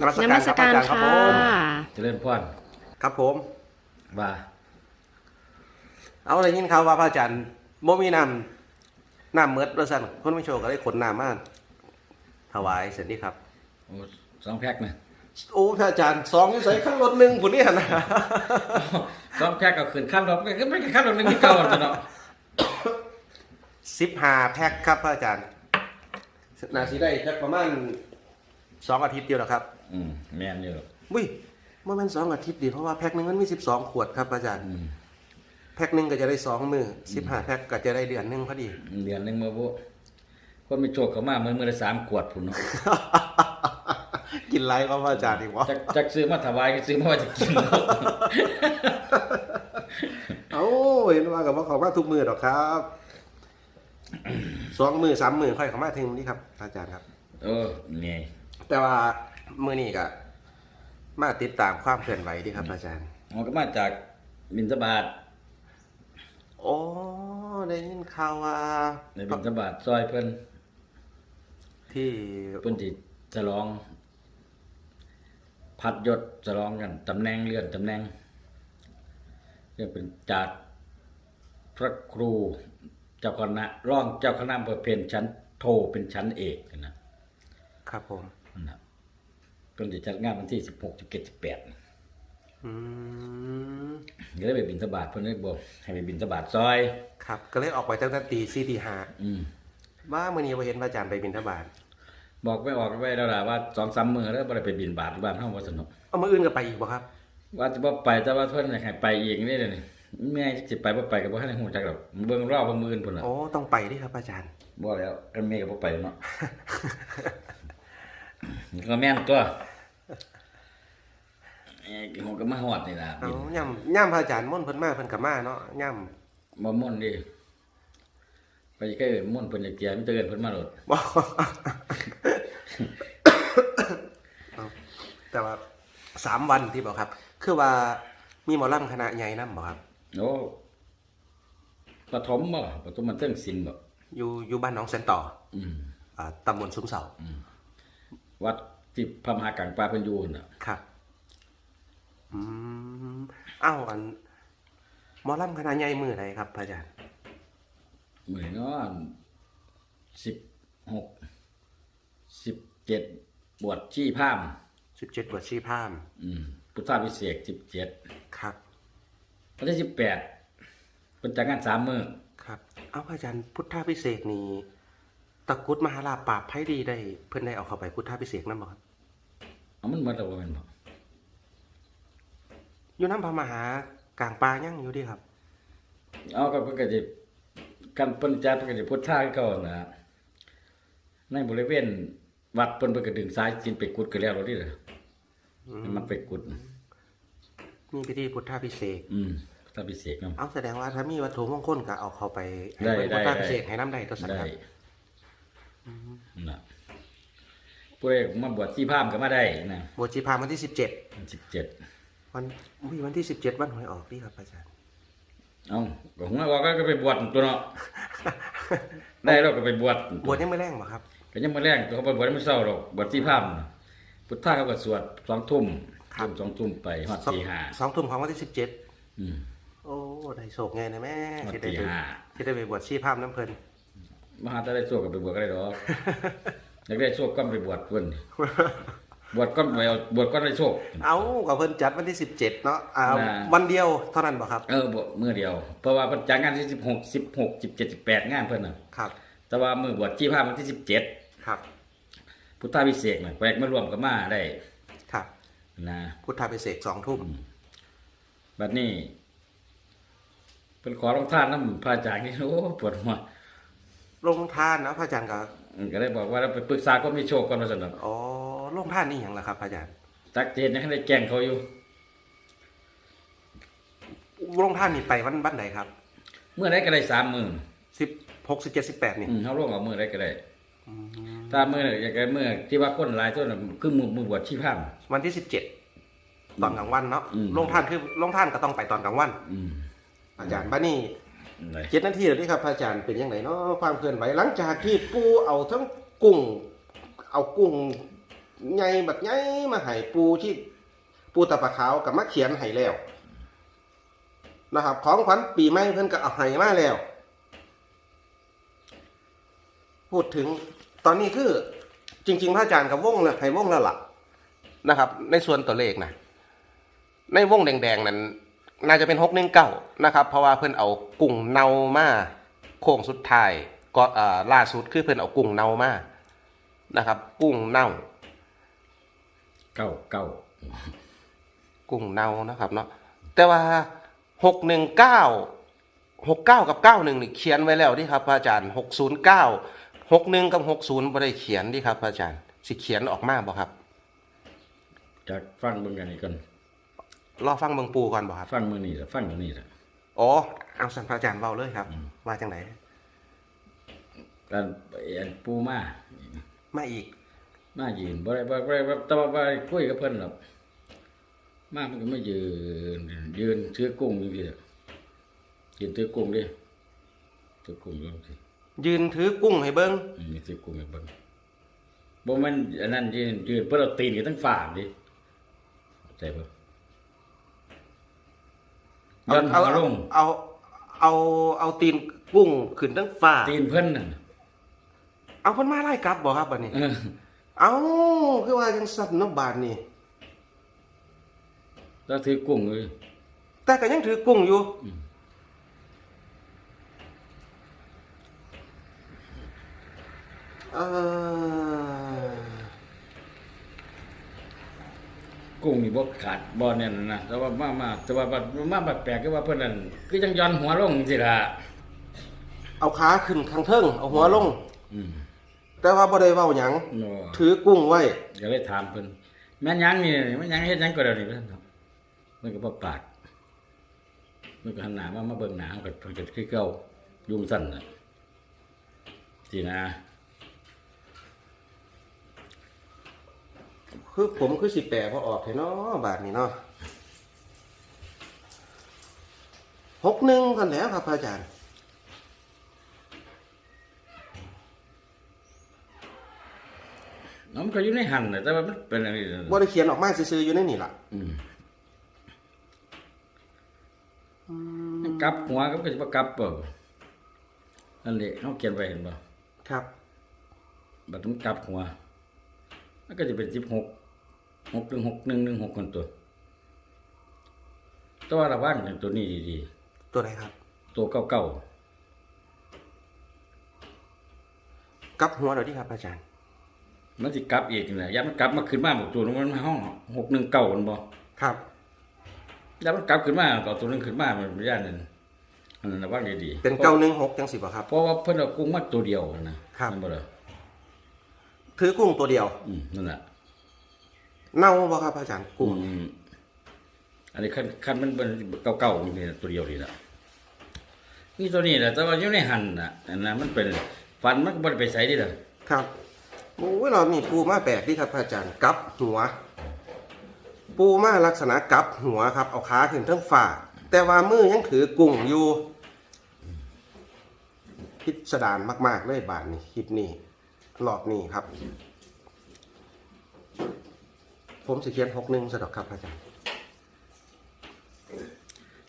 นมัสนการมัสครับการอาจารย์ครับค่ะผมเจริญพรครับผมว่าเอาอะไรยินเขาวว่าพระอาจารย์โมมีน้ำน้ำเมดด้วยสั่นคนไม่โชว์ก็ได้ขนน้ำมาถวายเสร็จนี่ครับโอ้สองแพ็คนะโอ้พระอาจารย์สองนี่ใส่ข้างรถหนึ่งผุนนี่นะสองแพ็คก็ขึ้นขั้นรถก็ไม่ขั้นรถหนึงที่เก่าจ้ะเนาะสิบห้าแพ็คครับพระอาจารย์นาซีได้แพ็คประมาณ สองอาทิตย์เดียวนะครับอืมแม่นอยู่วิเมื่อมันสองอาทิตย์ดีเพราะว่าแพ็คหนึงมันมีสิบสองขวดครับอาจารย์ อืมแพ็คหนึ่งก็จะได้สองมือสิบห้าแพ็คก็จะได้เดือนหนึ่งพอดี เดือนหนึงมาบุคนมีโชคเข้ามามื้อมื้อละสามขวดพุ่นเนาะกินไรก็พระอาจารย์อีกวะจักจักซื้อมาถวายก็ซื้อมาไว่าจะกินเนาะเอ้าเห็นว่ากับว่าเขามาทุกมือหรอกครับสองมือสามมือค่อยเขามาถึงนี่ครับ อาจารย์ครับ เออนี่ แต่ว่ามือนี้ก็มาติดตามความเคลื่อนไหวดีครับอาจารย์มันก็มาจากบินทบาทโอ้ได้ยินข่าวว่าในบินทบาทซอยเพิ่นที่เพิ่นสิฉลอง พัดยศฉลองกันตำแหน่งเลื่อนตำแหน่งเรียกเป็นจากพระครูเจ้าคณะร่องเจ้าคณะอำเภอเพนชั้นโทเป็นชั้นเอกนะ ครับผม นั่นนะเพิ่นจะจัดงานวันที่สิบหกสิบเจ็ดสิบแปดอืม ก็เลยไปบินทบาทเพิ่นเลยบอกให้ไปบินทบาทซอย ครับ ก็เลยออกไปตั้งแต่ตีสี่ตีห้าอืมว่ามือนี้เราเห็นพระอาจารย์ไปบินทบาทบอกไม่ออกไว้แล้วล่ะว่าสองสามมื้อแล้วบ่ได้ไปบินบาทที่บ้านเฮาบ่สนุกเอามืออื่นก็ไปอีกบ่ครับ ว่าจะบ่ไปแต่ว่าเพิ่นอยากให้ไปอีกนี่เด้นี่แม่สิไปบ่ไปก็บ่ทันได้ฮู้จักดอกเบิ่งรอบเบิ่งมื้ออื่นพุ่นน่ะ โอ้ต้องไปดิครับอาจารย์ บ่แล้วกันแม่ก็บ่ไปเนาะ ก็แม่นตัวเอ้ยผมก็มาฮอดนี่ล่ะเอาบินย่ำย่ำพระอาจารย์ม่วนเพิ่นมาเพิ่นกับมาเนาะย่บ่ม่วนดิไปใกล้ม่วนเพิ่นจะเกลียมีแต่เอิ้นเพิ่นมาโลดำบอกเอาแต่ว่าสามวันที่บอกครับ คือว่ามีหมอลำคณะใหญ่นำบอกครับ โอ้ปฐมบ่ปฐมมันเทิงศิลป์บ่อยู่อยู่บ้านหน้องแสนต่ออืม อ่าตำบลซุ้มเสา วัดที่พระมหากลางป่าเพิ่นอยู่น่ะ ครับอืมอ้าวอันหมอลำคณะใหญ่มือไหนครับพระอาจารย์มื้อนี้เนาะสิบหกสิบเจ็ดบวชชีพราหมณ์สิบเจ็ดบวชชีพราหมณ์อืมพุทธาพิเศษสิบเจ็ดครับวันที่สิบแปดเป็นจัดงานสามมื้อครับ เอาพระอาจารย์พุทธาพิเศษกนี่ ตะกรุดมหาลาภปราบไพ่ดีได้เพื่อนได้เอาเข้าไปพุทธาพิเศษกนั่นบ่ครับเอามันหมดแล้วบ่แม่นบ่อยู่น้ำพระมหากลางป่ายังอยู่ดีครับ เอาก็เพิ่นก็สิกันเพิ่นจัดเพิ่นก็สิพุทธาคือเก่าน่ะในบริเวณ วัดเพิ่นเพิ่นก็ดึงสายสินไปกุดก็แล้วนี่ล่ะให้มันไปกุด มีพิธีพุทธาพิเศษกอืมพุทธาพิเศษนำเอาแสดงว่าถ้ามีวัตถุมงคลก็เอาเข้าไปให้ได้เพิ่นได้พุทธาพิได้เศษกให้น้ำได้ตัวสันได้ ครับ น่ะผู้ใดมาบวชที่พราหมณ์ก็มาได้นะบวชชีพรามวันที่สิบเจ็ด17วันอุ้ยวันที่สิบเจ็ดวันหวยออกดีครับอาจารย์ เอ้าก็หัวว่าก็ไปบวชตัวเนาะได้แล้วก็ไปบวชบวชยังไม่แรงบ่ครับก็ยังมาแรงตัวเขาไปบวชไม่เศร้าหรอกบวชที่พราหมณ์น่ะพุทธาเขาก็สวดสองทุ่มครับสองทุ่มไปฮอดสองตีห้าสองทุ่มของวันที่สิบเจ็ดอืมโอ้ได้โศกไงนะแม่วันที่ได้ที่ไปห้าที่ได้ไปบวชชีพรามน้ำเพลิน มหาจะได้โชคก็ไปบวชก็ได้หรอกอยากได้โชคก็ไปบวชเพิ่นบวชก็ไปเอาบวชก็ได้โชคเอากับเพิ่นจัดวันที่สิบเจ็ดเนาะอ่าน่ะ วันเดียวเท่านั้นบ่ครับ เออบวชมื้อเดียว เพราะว่าเพิ่นจัดงานที่16 16 17 18งานเพิ่นน่ะ ครับแต่ว่ามื้อบวชที่พราหมณ์วันที่17ครับพุทธาพิเศษกน่ะแปลกมารวมกับมาได้ครับ นะ พุทธาพิเศษกสองทุ่มบัดนี้เป็นขอรองทานน้ำพระอาจารย์นี่โอ้ปวดหัว ลงทานนะพระอาจารย์ก็อืมก็เลยบอกว่าเราไปปรึกษาคนมีโชคก่อนมาสนับอ๋อลงทานนี่อย่างละครับพระอาจารย์ตักเจนยังได้แกล้งเขาอยู่ ลงทานนี่ไปวันวันไหนครับเมื่อไรก็ได้สามหมื่นสิบหกสิบเจ็ดสิบแปดนี่อืมเขาร่วงเอามือไรก็ได้ถ้ามืออยากได้มือที่ว่าคนหลายตัวน่ะคือมือมือบวชชีพราม วันที่สิบเจ็ดตอนกลางวันเนาะอืม ลงทานคือลงทานก็ต้องไปตอนกลางวัน อืมอาจารย์บ้านี่ เจ็ดนาทีแล้วนี่ครับพระอาจารย์เป็นยังไงเนาะความเคลื่อนไหวหลังจากที่ปูเอาทั้งกุ้ง เอากุ้งใหญ่บักใหญ่มาให้ปูที่ปูตะปะขาวกับมาเขียนให้แล้วนะครับ ของขวัญปีใหม่เพิ่นก็เอาให้มาแล้ว พูดถึงตอนนี้คือ จริง ๆ พระอาจารย์กับวงเลยให้วงแล้วล่ะนะครับ ในส่วนตัวเลขนะในวงแดงๆนั้น น่าจะเป็นหกหนึ่งเก้านะครับ เพราะว่าเพิ่นเอากุ้งเนามาโค้งสุดท้ายก็อ่าล่าสุดคือเพิ่นเอากุ้งเนามานะครับ กุ้งเน่าเก้าเก้ากุ้งเน่านะครับเนาะแต่ว่าหกหนึ่งเก้าหกเก้ากับเก้าหนึ่งนี่เขียนไว้แล้วที่ครับพระอาจารย์หกศูนย์เก้าหกหนึ่งกับหกศูนย์ไม่ได้เขียนที่ครับพระอาจารย์ สิเขียนออกมาบ่ครับจากฟังเบิ่งกันนี่ก่อน รอฟังเบิงปูก่อนบ่ครับ ฟังมื้อนี้ล่ะฟังมื้อนี้ล่ะอ๋อ เอาสันพระอาจารย์เบาเลยครับ อืม ว่าจังไหนการอันปูมามาอีก มายืนบ่ได้บ่ได้บ่ได้แต่ว่าบ่ได้คุยกับเพิ่นหรอกมามันก็ไม่ยืน ยืนถือกุ้งอยู่พี่ล่ะยืนถือกุ้งดิถือกุ้งอยู่สิยืนถือกุ้งให้เบิ้งอืมมีถือกุ้งให้เบิ่งบ่แมันอันนั้นยืนยืนเพื่อเราตีนกันทั้งฝ่าดิเข้าใจบ่ ย้อนหัเอาวเอาลงเอาเอาเอาตีนกุ้งขึ้นทั้งฟ้าตีนเพิ่นน่ะเอาเพิ่นมาไล่กลับบ่ครับบัดนี้ เออเอาคือว่าจังสั่นเนาะบาดนี้ แล้วถือกุ้งเลยแต่ก็ยังถือกุ้งอยู่อืมเออ กุ้งนี่บ่ขาดบ่แน่นนะแต่ว่ามามาแต่ว่าบัดมาบัดแปลกคือว่าเพิ่นนั่นคือจังย้อนหัวลงสิล่ะเอาขาขึ้นข้างเทิงเอาหัวลง อืมแต่ว่าบ่ได้เว้าหยังเนาะถือกุ้งไว้ ก็เลยถามเพิ่นแม่นหยังนี่แม่นหยังเฮ็ดหยังก็ได้นี่เพิ่นครับมันก็บ่ปากมันก็หันหน้ามามาเบิ่งหน้ามันก็เพิ่นก็คือเก่ายุ่งสั่นน่ะสินะ คือผมคือสิแปลบ่ออกให้เนาะบาดนี้เนาะหกหนึ่งกันแหล้วครับพระอาจารย์เนาะมันก็อยู่ในหันน่ะแต่ว่ามันเป็นอันนี้น่ะบ่ได้เขียนออกมาซื่อๆอยู่ในนี่ล่ะอืมมันกลับหัวก็ก็สิบ่กลับเปล่านั่นแหละเฮาเขียนไว้เห็นบ่ครับ บัดมันกลับหัวมันก็จะเป็น 16 6 1 6 1 1 6คนตัวตัวระวังตัวนี้ดีตัวไหนครับ ๆตัวเก่ากลับหัวเดี๋ยวที่ครับพระอาจารย์ๆมันสิกลับอีกนั่นแหละยันมันกลับมาขึ้นมาบอกตัวนึงมันมาห้อง619มันบ่ครับยันมันกลับขึ้นมาต่อตัวนึงขึ้นมามันบ่ย่านนั่นอันนั้นระวังดีๆเป็นเก้าหนึ่งหกจังสิบ่ครับ เพราะว่าเพิ่นเอากุ้งมาตัวเดียวนะครับนั่นบ่ล่ะถือกุ้งตัวเดียว อืมนั่นแหละ เน่าบ่ครับพระอาจารย์กุ้งอืมอันนี้คันคันมันเป็นเก่าๆนี่นะตัวเดียวนี่แหละนี่ตัวนี้แหละแต่ว่าอยู่ในหันน่ะอันนั้นมันเป็นฟันมันก็บ่ได้ไปใส่ดิล่ะครับโอ้ยเรานี่ปูมาแปลกที่ครับพระอาจารย์กลับหัว ปูมาลักษณะกลับหัวครับ เอาขาขึ้นเทั้งฝ่า แต่ว่ามือยังถือกุ้งอยู่พิสดารมาก ๆ เลยบาทนี้คลิปนี้รอบนี้ครับ ผมสิเขียนหกหนึ่งสะดอกครับพระอาจารย์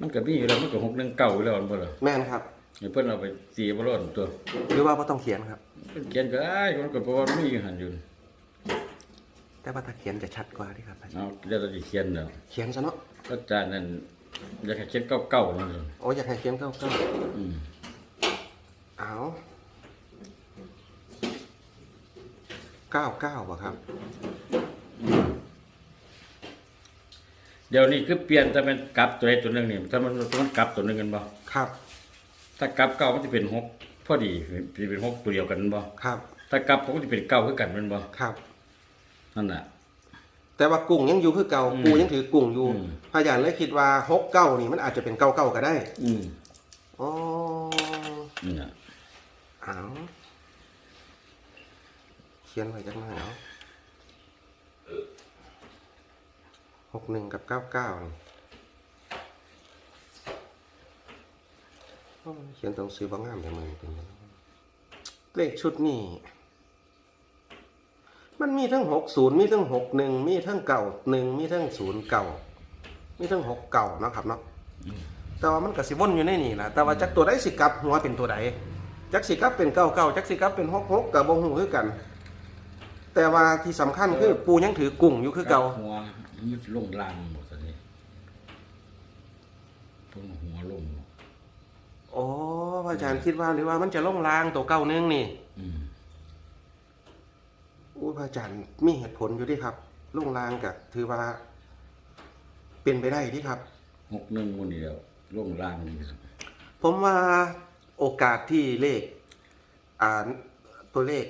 มันก็มีอยู่แล้วมันก็หกหนึ่งเก่าอยู่แล้วมันบ่ล่ะแม่นครับให้เพิ่นเอาไปตีบ่รอดตัวหรือว่าไม่ต้องเขียนครับ เพิ่นเขียนก็ได้มันก็เพราะว่ามันมีอยู่หันอยู่แต่ว่าถ้าเขียนจะชัดกว่าที่ครับอาจารย์เอาเดี๋ยวเราสิเขียนแล้วเขียนซะเนาะก็จานนั้นอยากให้เขียนเก่าๆนั่นเลยโอ้ยอยากให้เขียนเก้าเก้าอืมเอาเก้าเก้าป่ะครับ เดี๋ยวนี้คือเปลี่ยนแต่เป็นกลับตัวใดตัวหนึงนี่ถ้ามันมันกลับตัวหนึงกันบ่ครับ ถ้ากลับเก่ามันจะเป็นหกพอดีจะเป็นหกตัวเดียวกันบ่ครับ ถ้ากลับผมก็จะเป็นเก้าคือกันแมันบ่ครับ นั่นน่ะแต่ว่ากุ้งยังอยู่คือเก่าอืมปูยังถือกุ้งอยู่อืมพระอาจารย์เลยคิดว่าหกเก้านี่มันอาจจะเป็นเก้าเก้าก็ได้ อืมอ๋อนี่น่ะเอาเขียนไว้จังหน่อยเอา หกหนึ่งกับเก้าเก้านี่โอ้มันเขียนตรงซื้อบางงามแต่มือเป็นเลขชุดนี่มันมีทั้งหกศูนย์มีทั้งหกหนึ่งมีทั้งเก่าหนึ่งมีทั้งศูนย์เก่า มีทั้งหกเก่านะครับเนาะแต่ว่ามันก็สิวนอยู่ในนี่นะแต่ว่าจักตัวใดสิกับหัวเป็นตัวใดจักสิกับเป็นเก้าเก้าจักสิกับเป็นหกหกกับบ่ฮู้คือกัน แต่ว่าที่สำคัญคือปูยังถือกุ้งอยู่คือเก่า หัวมันลงล่างหมดตอนนี้พุ่งหัวลงโอ้พระอาจารย์คิดว่าหรือว่ามันจะลงลางตัวเก้าหนึงนี่อืมอู้พระอาจารย์มีเหตุผลอยู่ที่ครับลงลางกับถือว่า เป็นไปได้ที่ครับหกหนึ่งวันเดียวลงล่างนี่ผมว่าโอกาสที่เลข อ่าตัวเลข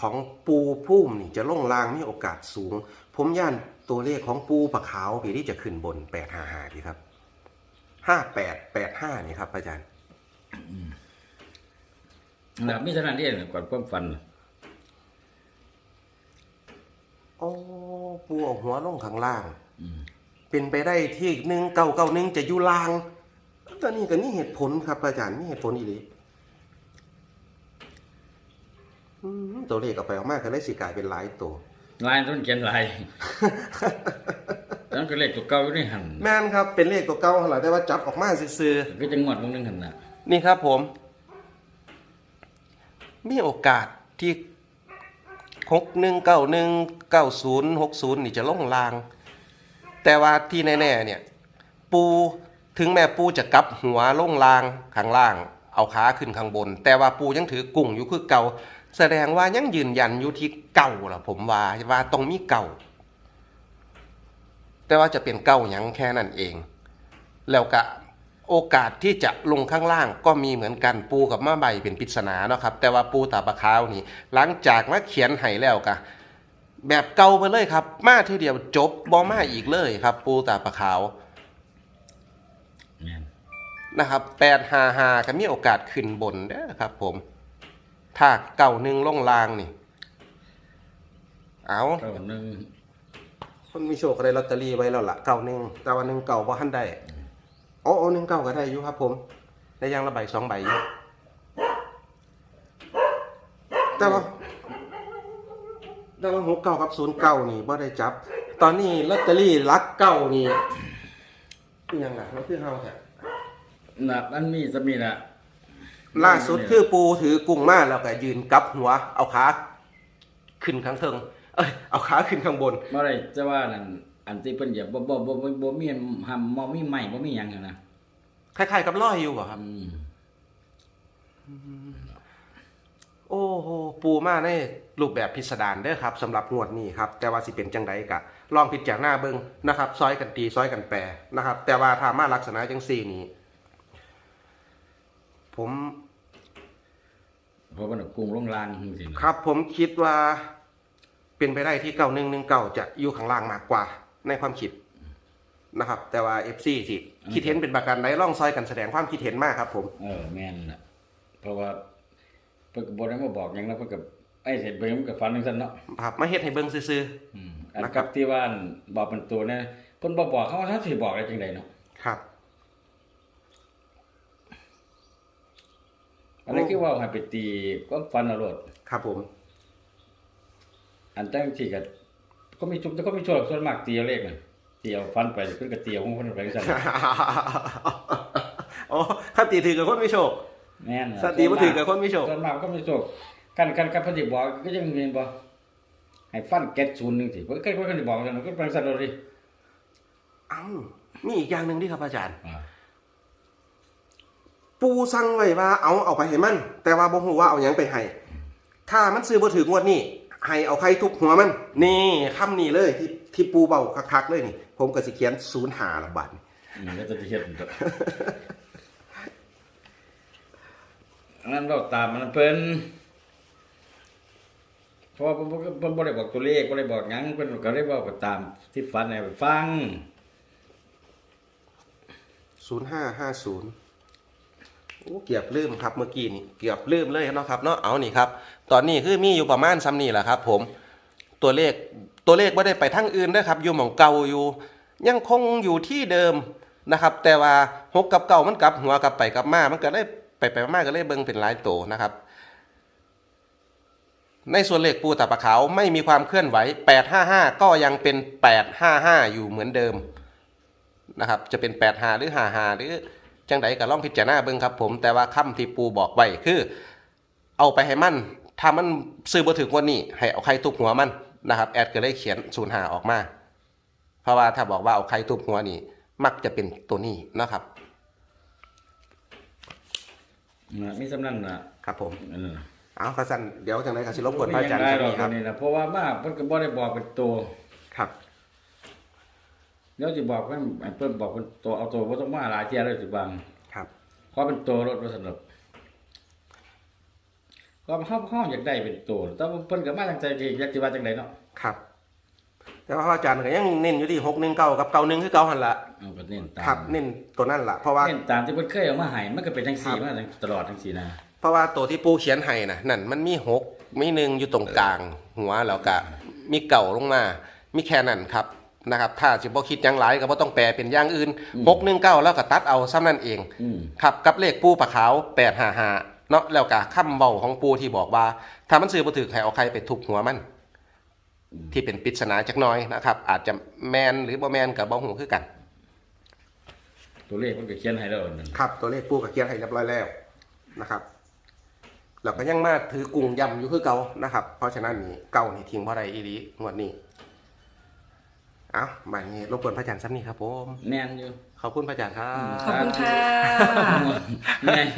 ของปูพุ่มนี่จะล่งลางมีโอกาสสูง ผมย่านตัวเลขของปูปะขาวพี่ที่จะขึ้นบนแปดห้าห้าดีครับห้าแปดแปดห้านี่ครับ อาจารย์นะมีเท่านั้นที่ก่อนความฝันโอ้ปูเอาหัวลงข้างล่างอืมเป็นไปได้ที่หนึ่งเก้าเก้าหนึ่งจะอยู่ล่างตอนนี้ก็นี่เหตุผลครับ อาจารย์นี่เหตุผลอีหลีอืมตัวเลขเอาไปเอามากก็เลยสิกลายเป็นหลายตัว ลายต้นเขียนลายนั่นก็เลขตัวเก่าอยู่ในหันแม่นครับเป็นเลขตัวเก่าหล่ะแต่ว่าจับออกมาซื่อก็จะงวดมึงนึงหันน่ะๆนี่ครับผม มีโอกาสที่หกหนึ่งเก้าหนึ่งเก้าศูนย์หกศูนย์นี่จะล่องลาง แต่ว่าที่แน่ๆเนี่ย ปูถึงแม่ปูจะกลับหัวล่องลางข้างล่าง เอาขาขึ้นข้างบน แต่ว่าปูยังถือกุ้งอยู่คือเก่า แสดงว่ายังยืนยันอยู่ที่เก่าล่ะผมว่าว่าต้องมีเก่า แต่ว่าจะเป็นเก่าหยังแค่นั้นเอง แล้วก็โอกาสที่จะลงข้างล่างก็มีเหมือนกันปูกับมาใบเป็นปริศนาเนาะครับ แต่ว่าปูตาปะขาวนี่ หลังจากมาเขียนให้แล้วกะแบบเก่าไปเลยครับ มาทีเดียวจบบอมาอีกเลยครับ ปูตาปะขาวแม่นนะครับแปดหาหาก็มีโอกาสขึ้นบนเด้อครับผม ถ้าเก่าหนึ่งลงลางนี่ เอาเก้าหนึ่งคนมีโชคก็ได้ลอตเตอรี่ไว้แล้วล่ะเก่าหนึ่งแต่ว่าหนึ่งเก่าบ่ทันได้อ๋อหนึ่งเก่าก็ได้อยู่ครับผมได้อยางละใบสองใบอยู่แต่ว่าแต่ว่าหกเก้ากับศูนย์เก้านี่บ่ได้จับ ตอนนี้ลอตเตอรี่ลักเก้านี่อิหยังไงเราคือเฮาแท้น่ะมันมีจะมีน่ะ ล่าสุดคือปูถือกุ้งมาแล้วก็ยืนกลับหัว เอาขาขึ้นข้างเทิง เอ้ยเอาขาขึ้นข้างบนบ่ได้จะว่านั่นอันที่เพิ่นเหยียบบ่บ่บ่บ่บ่มีหำบ่มีไม้บ่มีหยังอะนะคล้ายๆกับร้อยอยู่บ่ครับ อืมโอ้โหปูมาในรูปแบบพิสดารเด้อครับสำหรับงวดนี้ครับ แต่ว่าสิเป็นจังไดกะ ลองพิจารณาเบิ่งนะครับ ซอยกันตีซอยกันแปรนะครับ แต่ว่าถ้ามาลักษณะจังซี่นี้ผม เพราะว่าน่ะกุ้งลงล่างจังซี่นะครับ ผมคิดว่าเป็นไปได้ที่เก้าหนึ่งหนึ่งเก้าจะอยู่ข้างล่างมากกว่า ในความคิดนะครับ แต่ว่าเอฟซีสิคิดเห็นเป็นประการใดล่องซอยกันแสดงความคิดเห็นมากครับ ผม เออแม่นน่ะเพราะว่าเพิ่นก็บ่ได้มาบอกหยังนะเพิ่นก็ไอ้เสร็จเบิ่งมันก็ฝันจังซั่นเนาะครับมาเฮ็ดให้เบิ่งซื่อ อืมอันนะครับ กับที่ว่าอั่นบอกเป็นตัวเนี่ยเพิ่นบ่บอกเขาว่าถ้าสิบอกได้จังไดเนาะๆครับ อันนี้คือว่าให้ไปตีความฝันเอาโลดครับผม อันจังซี่ก็ก็มีจุกแต่ก็มีโชคส่วนมากตีเอาเลขน่ะตีเอาฟันไปเพิ่นก็ตีเอาของเพิ่นไปจังซั่นโอ้ข้าตีถือกับคนไม่โชคแม่นน่ะสติบ่ถือกับคนมีโชคส่วนมากก็มีโชคกันกันกันเพิ่นสิบอกก็ยังมีบ่ให้ฟันเก็ตศูนย์หนึงสิเพิ่นก็เพิ่นสิบอกจังนั้นก็เป็นซั่นโลดดิเอ้ามีอีกอย่างหนึ่งที่ครับอาจารย์อ่า ปูสั่งไว้ว่าเอาเอาไปให้มัน แต่ว่าบ่ฮู้ว่าเอาหยังไปให้ถ้ามันซื้อบ่ถึงงวดนี้ให้เอาใครทุบหัวมัน นี่คำนี้เลยที่ที่ปูเบาคักๆเลยนี่ ผมก็สิเขียน0 5ละบาทนี่อืมแล้วจะเฮ็ดมันก็อันนั้นเราตามมันเพิ่นเพราะว่าเพิ่นบ่เพิ่นบ่ได้บอกตัวเลขบ่ได้บอกหยังเพิ่นก็เลยเว้าไปตาม ที่ฝันให้ไปฟัง0550โอ้ เกือบลืมครับเมื่อกี้นี่เกือบลืมเลยเนาะครับเนาะเอานี่ครับ ตอนนี้คือมีอยู่ประมาณซ้ำนี่แหละครับ ผมตัวเลขตัวเลขไม่ได้ไปทั้งอื่นนะครับ อยู่หม่องเก่าอยู่ ยังคงอยู่ที่เดิมนะครับ แต่ว่าหกกับเก่ามันกลับหัวกลับไปกลับมา มันก็ได้ไปไปมาก็เลยเบิ่งเป็นหลายโตนะครับ ในส่วนเลขปูตาปะขาวไม่มีความเคลื่อนไหว 855 ก็ยังเป็น 855 อยู่เหมือนเดิมนะครับ จะเป็น 85 หรือ55หรือ จังใดก็ลองพิจารณาเบิ่งครับผมแต่ว่าคำที่ปูบอกไว้คือ เอาไปให้มันถ้ามันซื้อบ่ถึงวันนี้ ให้เอาใครทุบหัวมันนะครับแอดก็เลยเขียน05ออกมา เพราะว่าถ้าบอกว่าเอาใครทุบหัวนี่ มักจะเป็นตัวนี้นะครับนะมีสำนันน่ะครับผมเออเอากระสันเดี๋ยวจังไรก็สิรบกวนพระอาจารย์ไม่สักได้หรอนิกดครับนี่นะเพราะว่ามาเพิ่นก็บ่ได้บอกเป็นตัว ครับเดี๋ยวสิบอกเพิ่นให้เพิ่นบอกเป็นตัวเอาตัวบ่ต้องมาหลายเที่ยเลยสิบางครับขอเป็นตัวรถบ่สนุกก็เฮาเฮาอยากได้เป็นตัวแต่ว่าเพิ่นก็มาจังใจเองอยากสิว่าจังไดเนาะครับ แต่ว่าพระอาจารย์ก็ยังเน้นอยู่ที่หกหนึ่งเก้ากับเก้าหนึ่งคือเก้าหันละเอาก็เน้นตามครับเน้นตัวนั่นละเพราะว่าเน้นตามที่เพิ่นเคยเอามาให้มันก็เป็นจังซี่มาตลอดจังซี่นะเพราะว่าตัวที่ปูเขียนให้นะนั่นมันมีหกมีหนึ่งอยู่ตรงกลาง หัวแล้วก็มีเก่าลงมา มีแค่นั้นครับ นะครับถ้าสิบ่คิดหยังหลายก็บ่ต้องแปลเป็นอย่างอื่นหกหนึ่งเก้าแล้วก็ตัดเอาซ้ำนั่นเองอืม ครับกับเลขปูปะขาวแปดห้าห้าเนาะแล้วก็คำเบาของปูที่บอกว่า ถ้ามันซื้อบ่ถึกให้เอาใครไปทุบหัวมัน ที่เป็นปริศนาจักหน้อยนะครับ อาจจะแมนหรือบ่แมนกับบ่หูคือกัน ตัวเลขมันก็เขียนให้แล้วนั่นครับตัวเลขปูกับเกียร์ให้เรียบร้อยแล้วนะครับแล้วก็ยังมาถือกรุงยำอยู่คือเก่านะครับ เพราะฉะนั้นนี่เก่านี่ทิ้งเพราะอะไรอีหลีงวดนี้ เอามานี้รบกวนพระอาจารย์ซ้ำนี่ครับผมแน่นอยู่ขอบคุณพระอาจารย์ครับขอบคุณค่ะแน่น